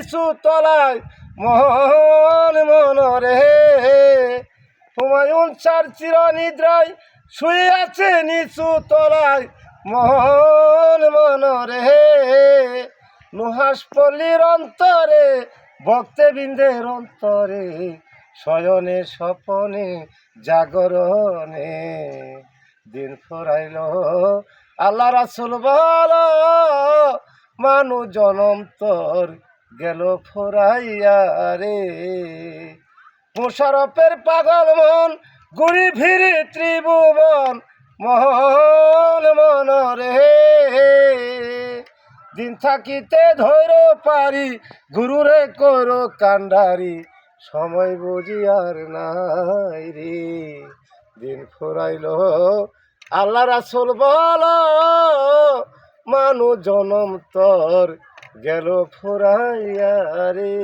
নিচু তলায় মন মন রে হুমায়ুন চার চির নিদ্রায় শুয়ে আছে নিচু তলায় মন মন রে নুহাস পল্লীর অন্তরে ভক্তে বিন্দের অন্তরে, শয়নে স্বপনে, জাগরণে দিন ফুরাইল। আল্লাহ রাসুল বল মানু জনম তোর গেল ফুরাইয়া রে। মুশারফের পাগল মন ঘুরি ফিরি ত্রিভুবন, মহল মন রে দিন থাকিতে ধৈর পারি, গুরুরে করো কান্ডারি সময় বুঝি আর নাই রে। দিন ফুরাইল, আল্লাহ রাসুল বল, মানু জনম তোর গেল ফুরাইয়া রে।